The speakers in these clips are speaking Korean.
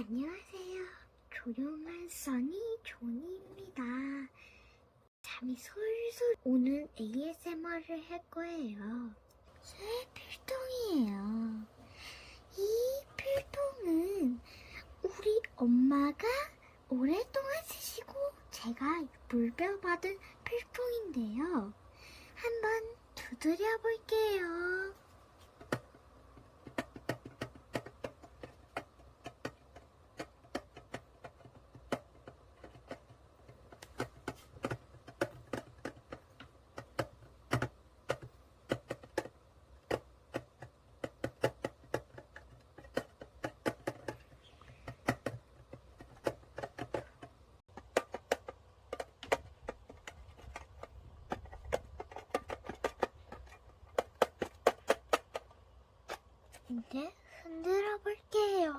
안녕하세요. 조용한 써니 조니입니다. 잠이 솔솔 오는 ASMR을 할 거예요. 새 필통이에요. 이 필통은 우리 엄마가 오랫동안 쓰시고 제가 물려받은 필통인데요. 한번 두드려 볼게요. 이제 흔들어 볼게요.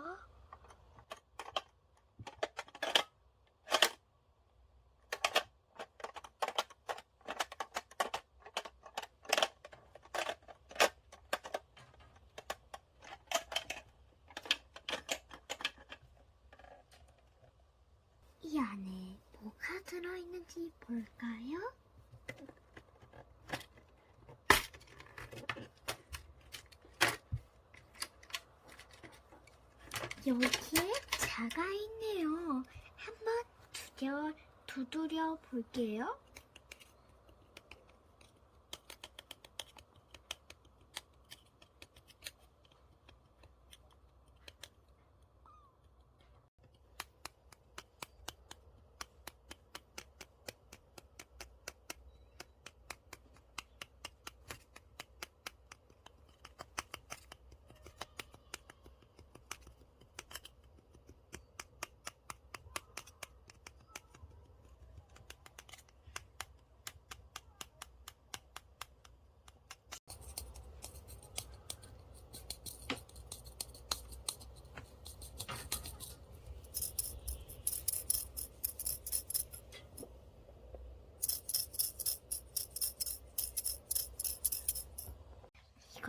이 안에 뭐가 들어있는지 볼까요? 여기에 자가 있네요. 한번 두려, 두드려 볼게요.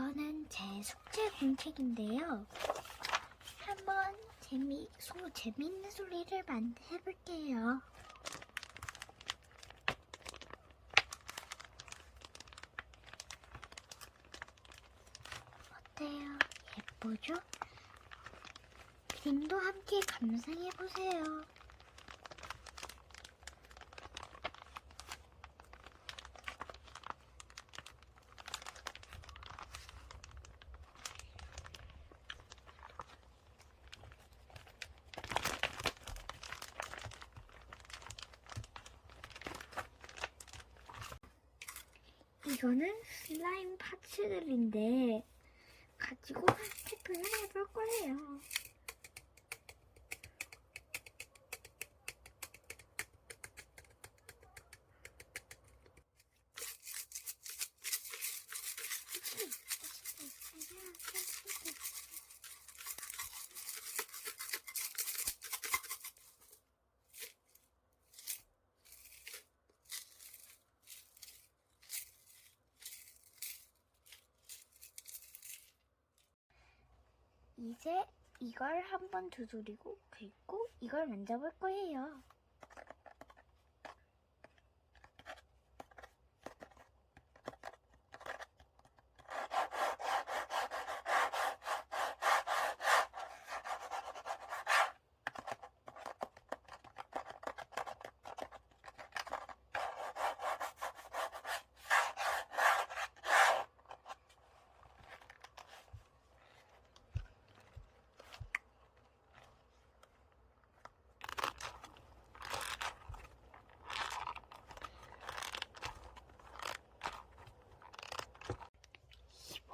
이거는 제 숙제 공책인데요. 한번 재미, 소, 재미있는 소리를 만 해볼게요. 어때요? 예쁘죠? 그림도 함께 감상해보세요. 이거는 슬라임 파츠들인데 가지고 스티프를 해볼 거예요. 이제 이걸 한번 두드리고 긁고 이걸 만져볼 거예요.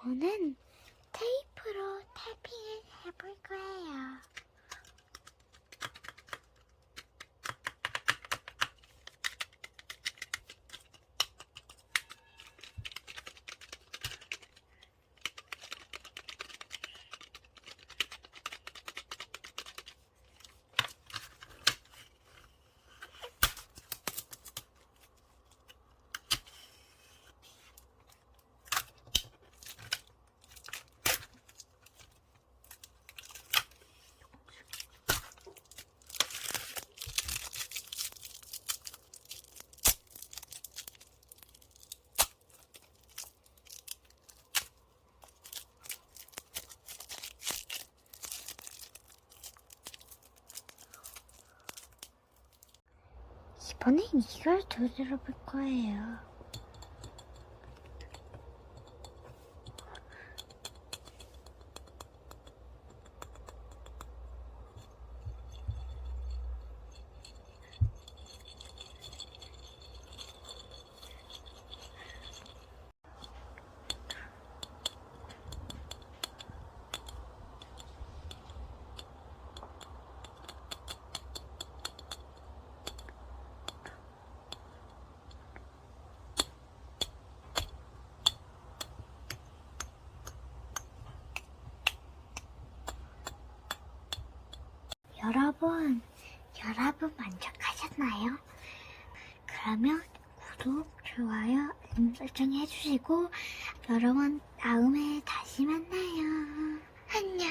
이번엔 테이프로 태핑을 해볼 거예요. 이번엔 이걸 두드려 볼 거예요. 여러분, 여러분 만족하셨나요? 그러면 구독, 좋아요, 알림 설정 해주시고 여러분 다음에 다시 만나요. 안녕.